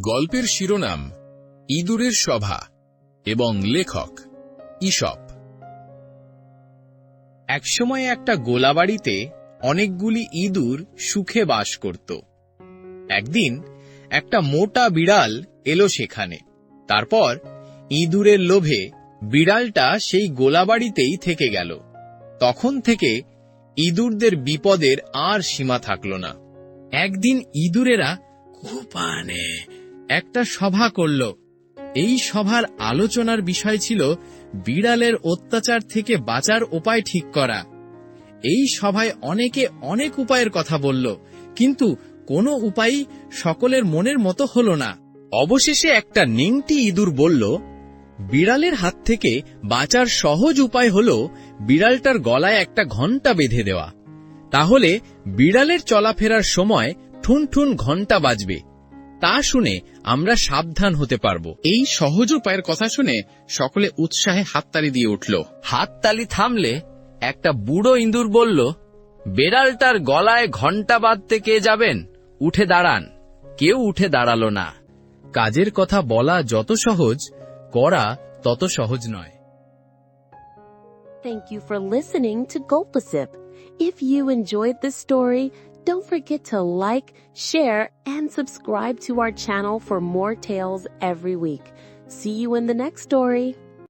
গল্পের শিরোনাম, ইঁদুরের সভা এবং লেখক ঈশপ একসময় একটা গোলাবাড়িতে অনেকগুলি ইঁদুর সুখে বাস করত। একদিন একটা মোটা বিড়াল এলো সেখানে। তারপর ইঁদুরের লোভে বিড়ালটা সেই গোলাবাড়িতেই থেকে গেল। তখন থেকে ইঁদুরদের বিপদের আর সীমা থাকল না। একদিন ইঁদুরেরা কুপানে একটা সভা করল। এই সভার আলোচনার বিষয় ছিল বিড়ালের অত্যাচার থেকে বাঁচার উপায় ঠিক করা। এই সভায় অনেকে অনেক উপায়ের কথা বলল, কিন্তু কোনো উপায়ই সকলের মনের মতো হল না। অবশেষে একটা নিংটি ইঁদুর বলল, বিড়ালের হাত থেকে বাঁচার সহজ উপায় হল বিড়ালটার গলায় একটা ঘণ্টা বেঁধে দেওয়া। তাহলে বিড়ালের চলাফেরার সময় ঠুন ঠুন ঘণ্টা বাজবে। তা শুনে আমরা সাবধান হতে পারব। এই সহজ উপায়ের কথা শুনে সকলে উৎসাহে হাততালি দিয়ে উঠল। হাততালি থামলে একটা বুড়ো ইঁদুর বলল বেড়ালটার গলায় ঘণ্টা বাঁধতে কে যাবেন? উঠে দাঁড়ান। কেউ উঠে দাঁড়াল না। কাজের কথা বলা যত সহজ করা তত সহজ নয়। Thank you for listening to Gulpasip. If you enjoyed this story, don't forget to like, share, and subscribe to our channel for more tales every week. See you in the next story.